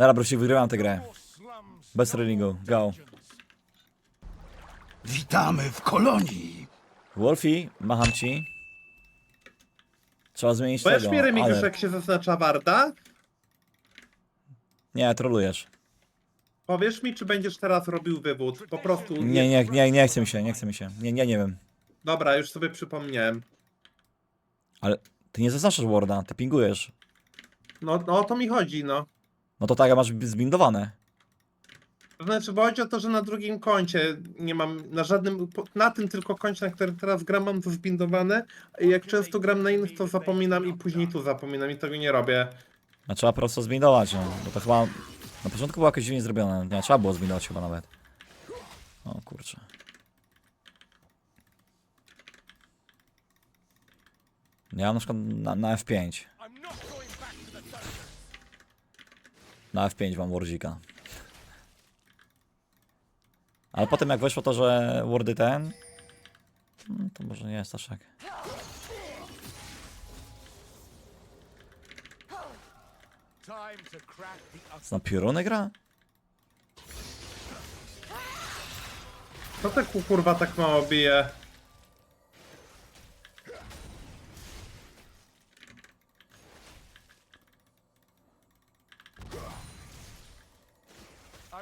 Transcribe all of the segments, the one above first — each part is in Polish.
Dobra, Brusi, wygrywam tę grę. Bez trainingu, go. Witamy w kolonii. Wolfie, macham ci. Trzeba zmienić Powiesz tego, mi, Remigiusz, ale... jak się zaznacza Warda? Nie, trolujesz. Powiesz mi, czy będziesz teraz robił wywód? Po prostu. Nie, nie, nie, nie chce mi się, nie chce mi się. Nie, nie, nie wiem. Dobra, już sobie przypomniałem. Ale ty nie zaznaczasz Worda, ty pingujesz. No, no o to mi chodzi, no. No to tak, masz zbindowane. To znaczy, bo chodzi o to, że na drugim koncie nie mam, na żadnym, po- na tym tylko koncie, na którym teraz gram, mam to zbindowane. I jak często gram na innych, to zapominam i później tu zapominam i tego nie robię. A trzeba po prostu zbindować, no. Bo to chyba... Na początku było jakoś dziwnie zrobione. Nie, trzeba było zbindować chyba nawet. O kurczę. Ja mam na przykład na, na F5. Na F5 mam Wardzika. Ale potem jak weszło to, że Wordy ten... no To może nie jest aż tak. Co na gra? Co te ku- kurwa tak mało bije?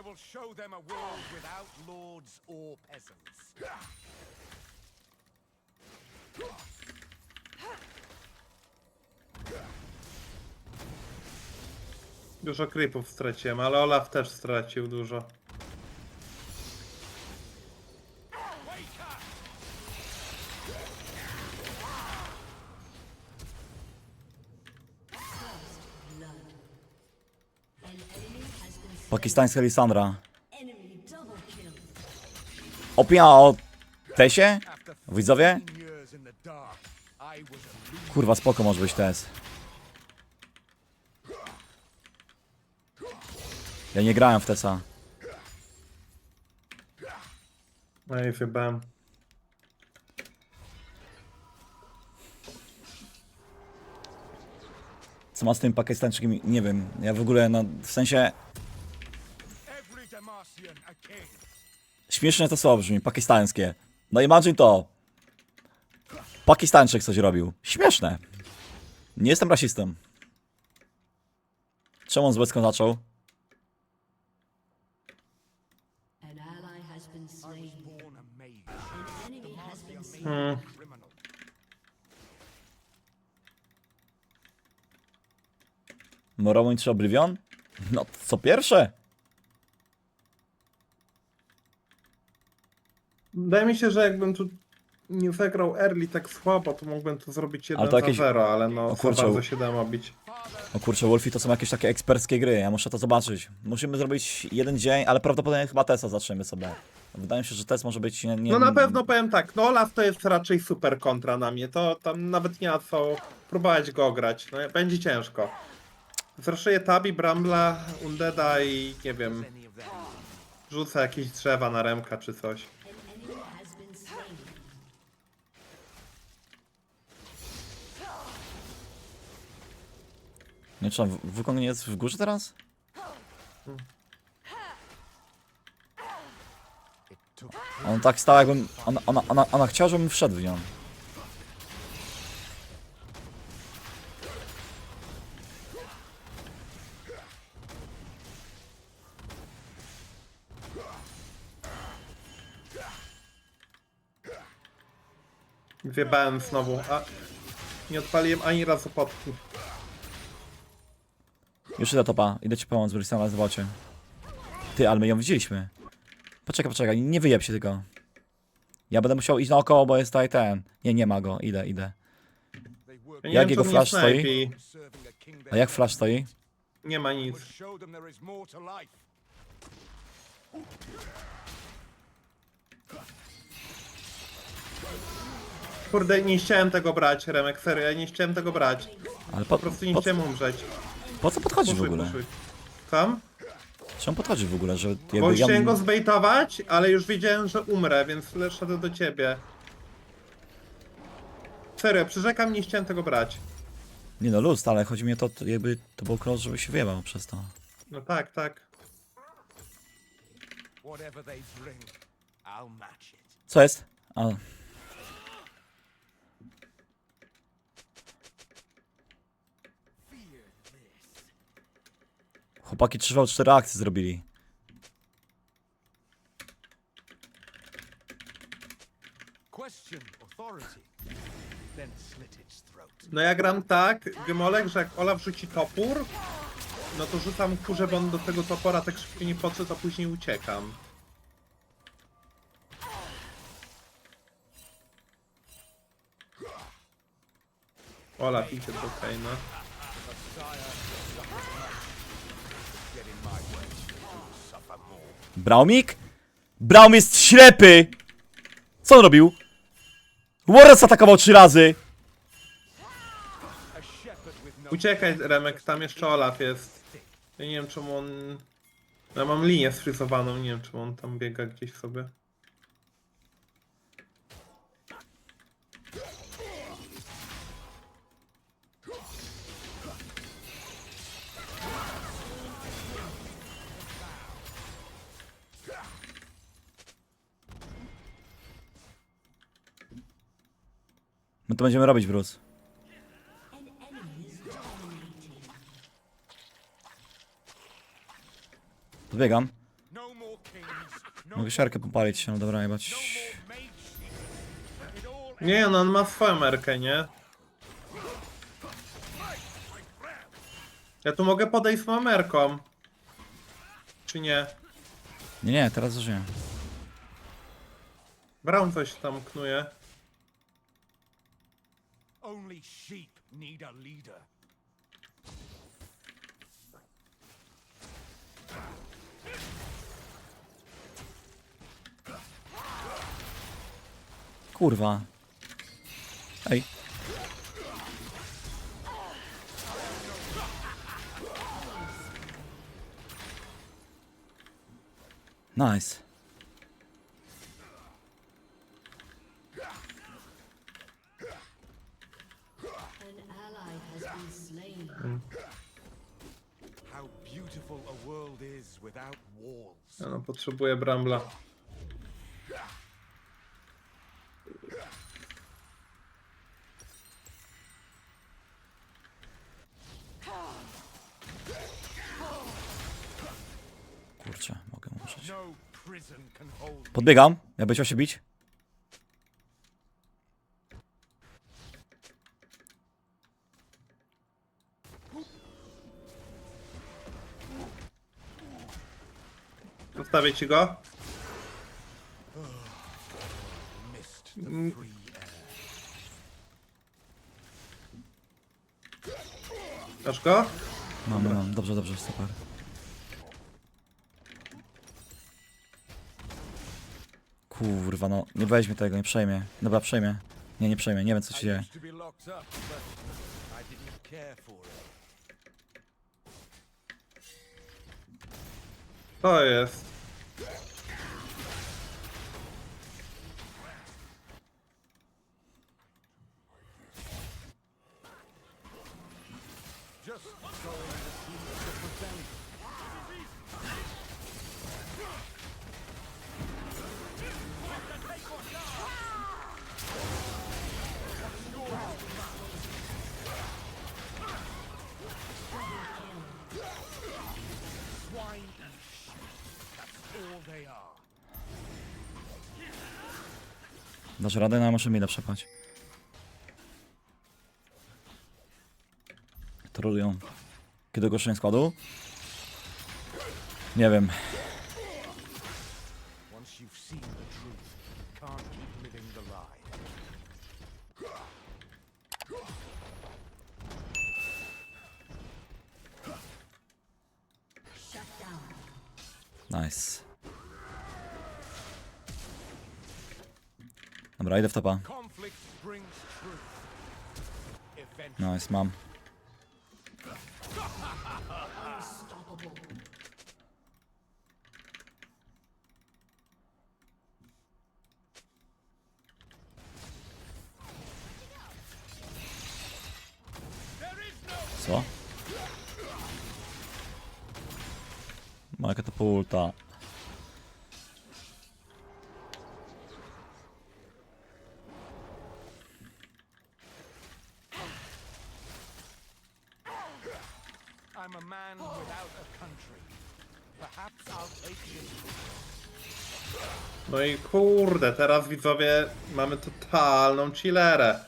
Will show them a world without lords or peasants. Dużo creepów straciłem, ale Olaf też stracił dużo. Pakistańska Lisandra. Opinia o Tesie? Widzowie? Kurwa, spoko może być Tes. Ja nie grałem w Tesa. No i wybałem. Co ma z tym Pakistańczykiem? Nie wiem. Ja w ogóle, no, w sensie... Śmieszne to słowo brzmi, pakistańskie. No imagine to. Pakistańczyk coś robił. Śmieszne. Nie jestem rasistą. Czemu on z Łecką zaczął? Hmm. Morrowind czy Oblivion? No, co pierwsze? Wydaje mi się, że jakbym tu nie zagrał early tak słabo, to mógłbym tu zrobić 1 Ale to jakieś- za 0, ale no O za kurczę. bardzo się dałem obić. O kurczę, Wolfie to są jakieś takie eksperckie gry, ja muszę to zobaczyć. Musimy zrobić jeden dzień, ale prawdopodobnie chyba Tesa zaczniemy sobie. Wydaje mi się, że Tes może być nie, nie, No na pewno powiem tak, no Olaf to jest raczej super kontra na mnie, to tam nawet nie ma co próbować go grać, no będzie ciężko. Zraszuję Tabi, Brambla, Undeda i nie wiem, rzucę jakieś drzewa na Remka czy coś. Nie czy on- Wukong nie jest w górze teraz? On tak stał jakbym... Ona, ona, ona, ona chciała, żebym wszedł w nią. Wjebałem znowu, a nie odpaliłem ani razu potki. Już idę topa, idę ci pomóc, bo jestem na zwocie. Ty, ale my ją widzieliśmy. Poczekaj, poczekaj, nie wyjeb się tylko. Ja będę musiał iść naokoło, bo jest tutaj ten. Nie, nie ma go, idę, idę. Ja nie Jak wiem, jego nie flash stoi? snajpi. a jak flash stoi? Nie ma nic. show them there is more to life. Kurde, nie chciałem tego brać, Remek, serio, ja nie chciałem tego brać. Ale po, Po prostu nie po, chciałem umrzeć. Po co podchodzisz w ogóle? puszuj. Sam? Czemu podchodzisz w ogóle, że Bo jakby ja... chciałem go zbejtować, ale już wiedziałem, że umrę, więc szedłem do ciebie. Serio, przyrzekam, nie chciałem tego brać. Nie no, luz, ale chodzi mi o to, to jakby to był cross, żeby się wyjebał przez to. No tak, tak. Whatever they bring, I'll match it. Co jest? A. Chłopaki 3 v 4 akcje zrobili. No ja gram tak, Gymolek, że jak Olaf rzuci topór, no to rzucam kurze, bo on do tego topora tak szybko nie podszedł, a później uciekam. Olaf idzie do Kaina. Braumik? Braum jest ślepy! Co on robił? Warres atakował trzy razy! Uciekaj Remek, tam jeszcze Olaf jest. Ja nie wiem czemu on... Ja mam linię sfryzowaną, nie wiem czemu on tam biega gdzieś sobie. My to będziemy robić, Bruce. No Mogę siarkę popalić się, no dobra, jebać. Nie, no on ma swoją merkę, nie? Ja tu mogę podejść z mamerką. Czy nie? Nie, nie, teraz zużyję. Brown coś tam knuje. Only sheep need a leader. Kurwa. Ej. Nice. Potrzebuję Brambla. Kurczę, mogę użyć. Podbiegam. Ja chciał się bić. Zostawię ci go. Masz go? Mam, mam. Dobrze, dobrze, super. Kurwa, no. Nie weźmie tego, nie przejmie. Dobra, przejmie. Nie, nie przejmie. Nie wiem, co się dzieje. to be Dasz radę? No, muszę mida przepać. Trolują. Kiedy ogłoszenie składu? Nie wiem. Dobra, idę w topa. Conflict brings truth. Eventually. Nice, mam. Unstoppable. Co? Ma katapulta. Kurde, teraz widzowie mamy totalną chillerę.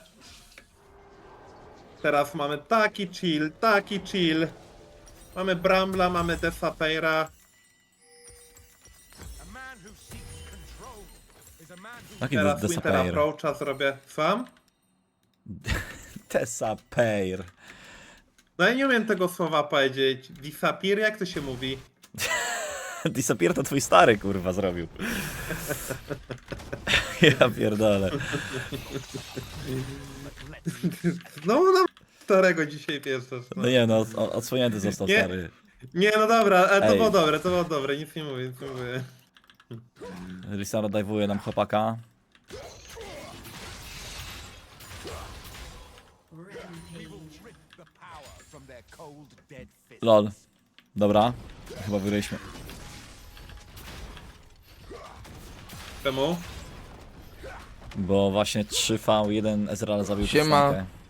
Teraz mamy taki chill, taki chill. Mamy Brambla, mamy Desapeira. Taki Teraz Winter Desapeir. Approacha zrobię sam. Desapeir. No ja nie umiem tego słowa powiedzieć. Disappear, jak to się mówi? Disappear to twój stary kurwa zrobił. ja pierdolę. Znowu nam starego dzisiaj pieszesz. No nie no, od- odsłonięty został Nie. stary. Nie, no dobra, ale to Ej. było dobre, to było dobre, nic nie mówię, nic nie mówię. Lisara dajwuje nam chłopaka. Lol. Dobra. Chyba wygraliśmy. Czemu? Bo właśnie 3v1 Ezreal zabił Siema. Tristankę.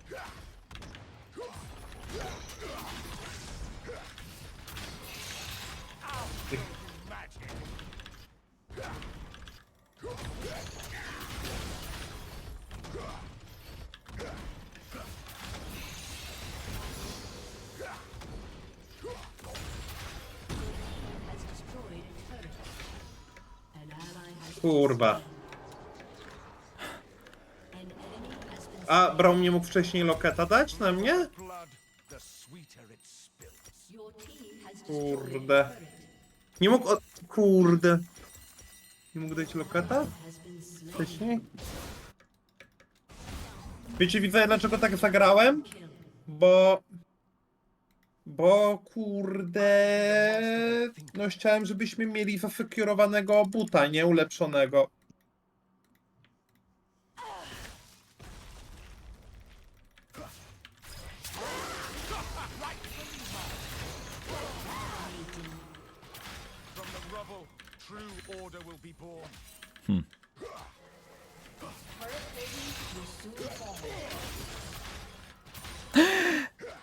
A Braum nie mógł wcześniej loketa dać na mnie? Kurde. Nie mógł od... Kurde. Nie mógł dać loketa? Wcześniej? Wiecie, widzę dlaczego tak zagrałem? Bo... Bo kurde... No chciałem, żebyśmy mieli zasekurowanego buta, nie ulepszonego. From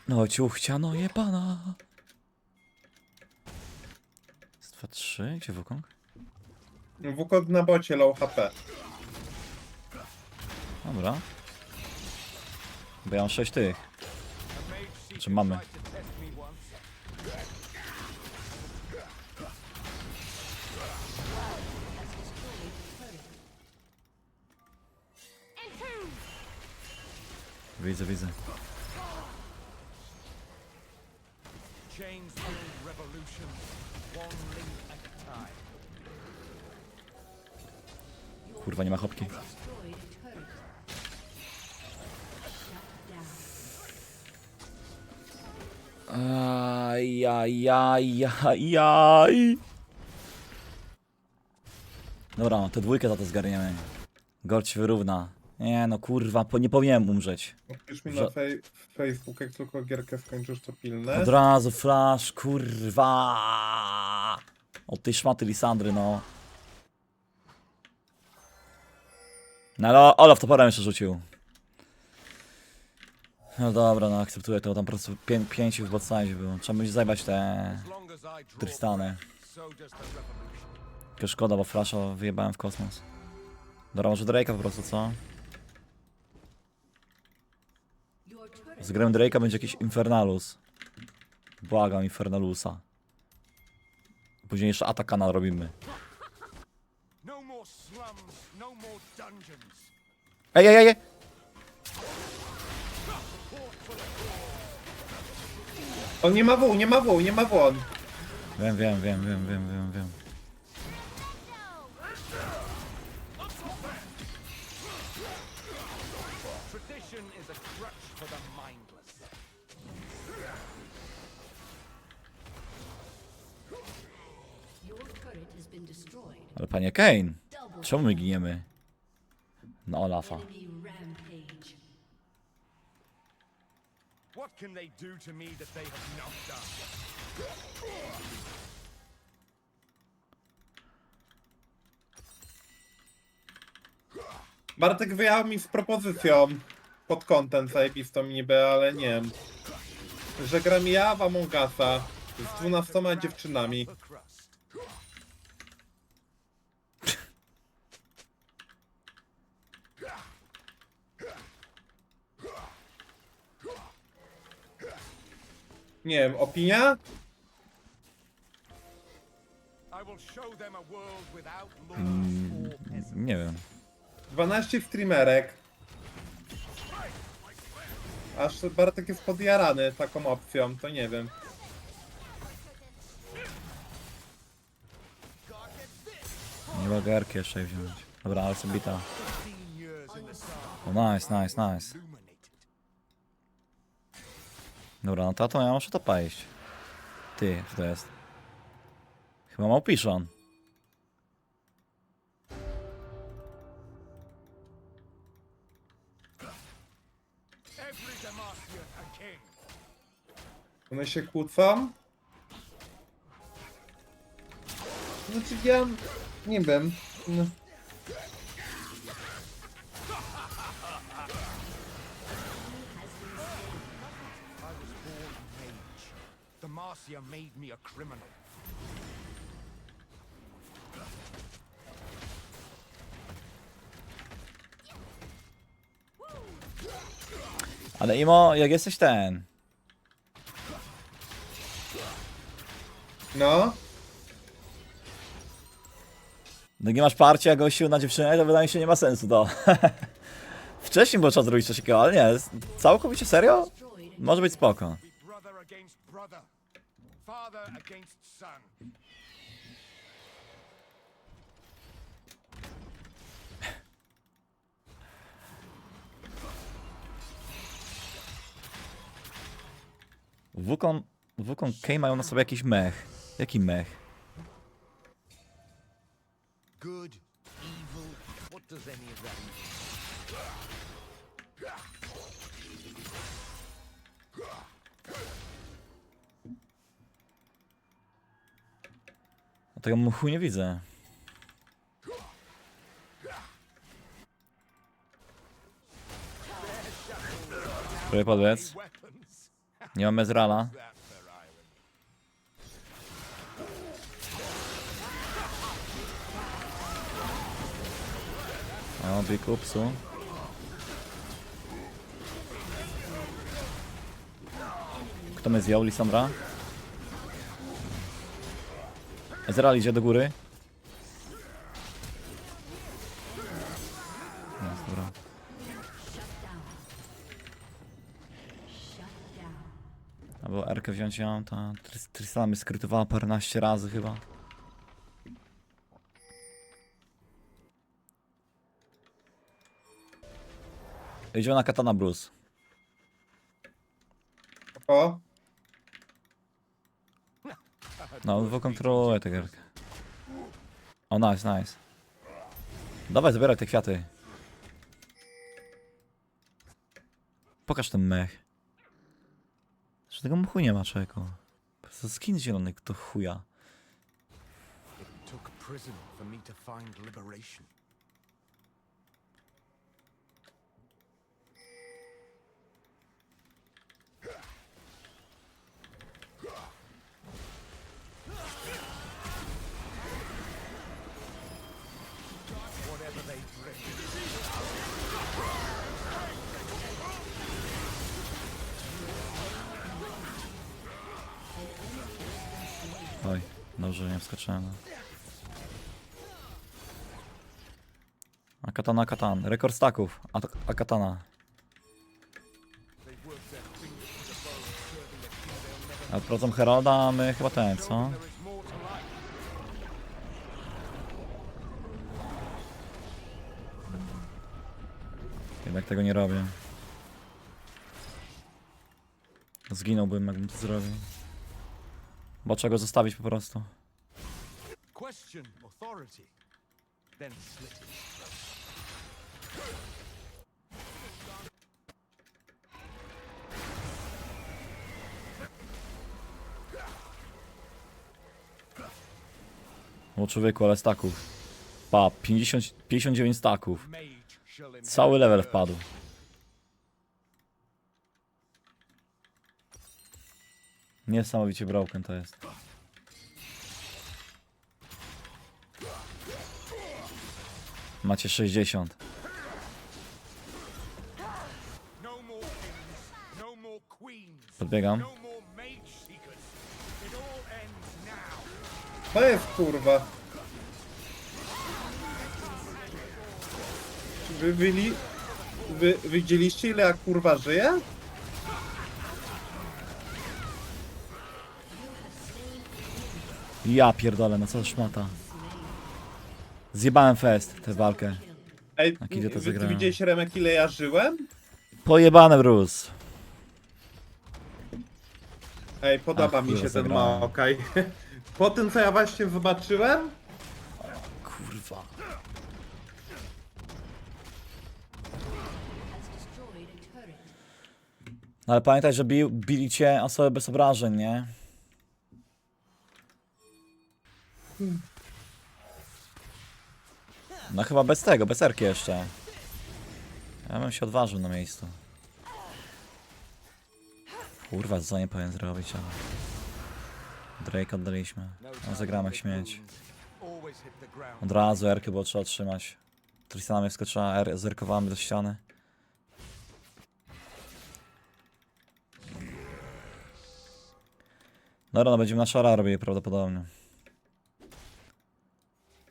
No ciuchcia, no jebana. Z 2, 3, gdzie Wukong? Wukot na bocie, low HP. Dobra. Bo ja mam 6 tych. Czy mamy? Widzę, widzę. Chains build revolution, one link at a time. Kurwa, nie ma hopki. Destroyed a turret. Shut down. Ajajajajaj. Dobra, te dwójkę za to zgarniemy. Się wyrówna. Nie no kurwa, po, nie powinienem umrzeć. Napisz mi Że- na fej Facebook, jak tylko gierkę skończysz, to pilne. Od razu flash, kurwa. O tej szmaty Lisandry, no. No ale Olaf toporem jeszcze rzucił. No dobra, no akceptuję to, tam po prostu pię pięciu w botside było. Trzeba będzie zajebać te Tristany. Tylko szkoda, bo flasha wyjebałem w kosmos. Dobra, może Drake'a po prostu, co? Z grem Drake'a będzie jakiś Infernalus. Błagam, Infernalusa. Później jeszcze Atakana robimy. No no ej, ej! ej! On nie ma W, nie ma W, nie ma W on. Wiem, wiem, wiem, wiem, wiem, wiem, wiem. Ale panie Kane, czemu my giniemy? Na Olafa. Bartek wyjechał mi z propozycją pod kątem zajebistą niby, ale nie wiem. Że gram ja w Among z 12 dziewczynami. Nie wiem, opinia? Mm. Nie wiem. 12 streamerek. Aż Bartek jest podjarany taką opcją, to nie wiem. Nie mogę erki jeszcze wziąć. Dobra, ale sobie bita. O, nice, nice, nice. Dobra, no to, to ja muszę to paść. Ty, co to jest? Chyba małpiszon. One się kłócą? Znaczy ja... nie wiem. No. Demacia made me a criminal. Ale Imo, jak jesteś ten... No. No nie masz parcia gościu na dziewczynę, to wydaje mi się nie ma sensu to. Wcześniej było trzeba zrobić coś takiego, ale nie, jest całkowicie serio? Może być spoko. Be brother against brother. Father against son. Wukon, Wukon K mają na sobie jakiś mech. Jaki mech? Good, evil, what does any of that mean? A tego mchu nie widzę. Podbiec. Weapons. Nie mam Ezrala. O, big upsu. Kto mnie zjął? Lisandra? Ezreal idzie do góry. Jest, dobra. Albo Erkę wziąć ją, ta Tris- Tristana mnie skrytowała paręnaście razy chyba. Idzie na katana Bruce. O. No, wykontroluję tę gierkę. O, nice, nice. Dawaj, zabieraj te kwiaty. Pokaż ten mech. Że tego mchu nie ma, czego. Po prostu skin zielony, kto chuja. It took prison for me to find liberation. Oj, dobrze, że nie wskoczyłem. A katana, katan. Rekord staków. A, katana. A prowadzą Heralda, a my chyba ten, co? Jednak tego nie robię. Zginąłbym, jakbym to zrobił. Bo trzeba go zostawić po prostu. Question authority, then slit it. O człowieku, ale staków. Pa, 50, 59 staków. Cały level wpadł. Niesamowicie broken to jest. Macie 60. No no Podbiegam. no. To jest kurwa. Wy, wyli... Wy widzieliście ile ja kurwa żyję? Ja pierdolę, no co za szmata. Zjebałem fest tę walkę. Ej, A kiedy to wy, ty zagrałem? widziałeś Remek ile ja żyłem? Pojebane Bruce. Ej, podoba Ach, mi kurwa, się ten zagrałem. Maokaj. Po tym co ja właśnie zobaczyłem, Kurwa. No ale pamiętaj, że bi bili cię osoby bez obrażeń, nie? No chyba bez tego, bez erki jeszcze. Ja bym się odważył na miejscu. Kurwa, co nie powinien zrobić, ale... Drake oddaliśmy. No to jak śmieć. Od razu erkę było trzeba trzymać. Tristana mnie wskoczyła, er zerkowałem do ściany. Dobra, no będziemy na szara robili prawdopodobnie.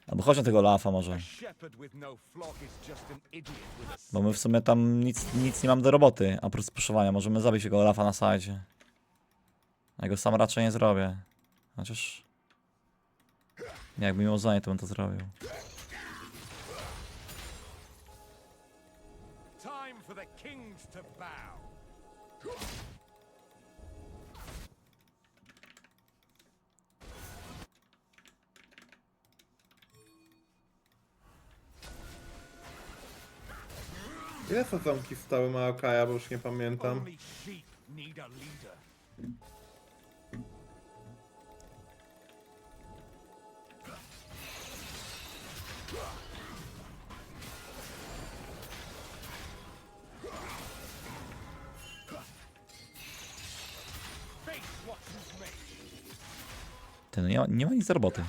Albo chodź na tego lafa może. A a Bo my w sumie tam nic, nic nie mamy do roboty, a oprócz puszowania. Możemy zabić tego lafa na sajdzie. Ja go sam raczej nie zrobię. Chociaż... Jakby miło zajęć, to bym to zrobił. Ile sezonki stały Maokaja, bo już nie pamiętam. Only sheep need a leader. Face what you've made. Ty, no nie ma, nie ma nic do roboty.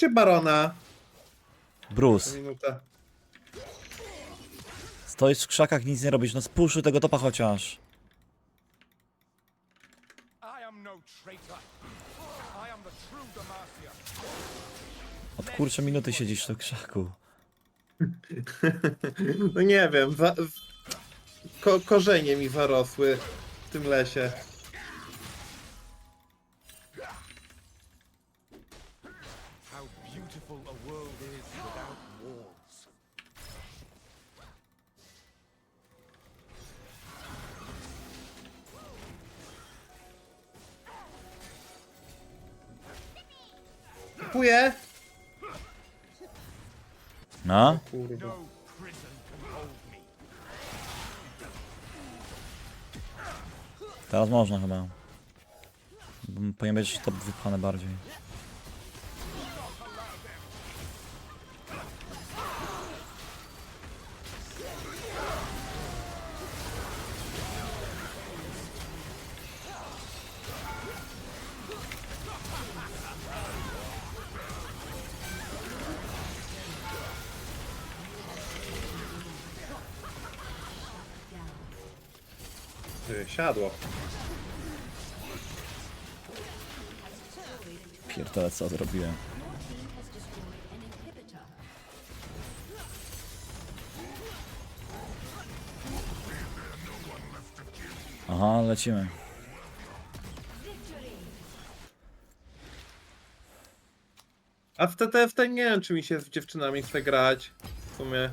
Chodźcie Barona. Bruce, Minutę. stoisz w krzakach, nic nie robisz. No spuszuj tego topa chociaż. I am no traitor. I am the true Demacia. Od kurczę minuty siedzisz w tym krzaku. No nie wiem, za, z- ko, korzenie mi zarosły w tym lesie. Teraz można chyba. Powinien być top wypchany bardziej. Siadło. Pierdolę co zrobiłem. Aha, lecimy. A w TTFT nie wiem, czy mi się z dziewczynami chce grać. W sumie.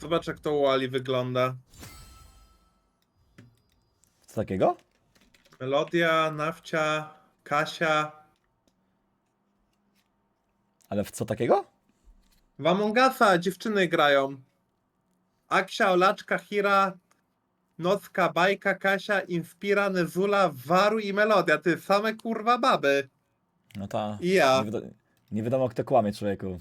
Zobacz, jak to u Ali wygląda. Co takiego? Melodia, Nawcia, Kasia. Ale w co takiego? W Amongasa dziewczyny grają. Aksia, Olaczka, Hira, Nocka, Bajka, Kasia, Inspira, Nezula, Waru i Melodia. Ty same kurwa baby. No ta. I ja. Nie, wiado- nie wiadomo kto kłamie człowieku.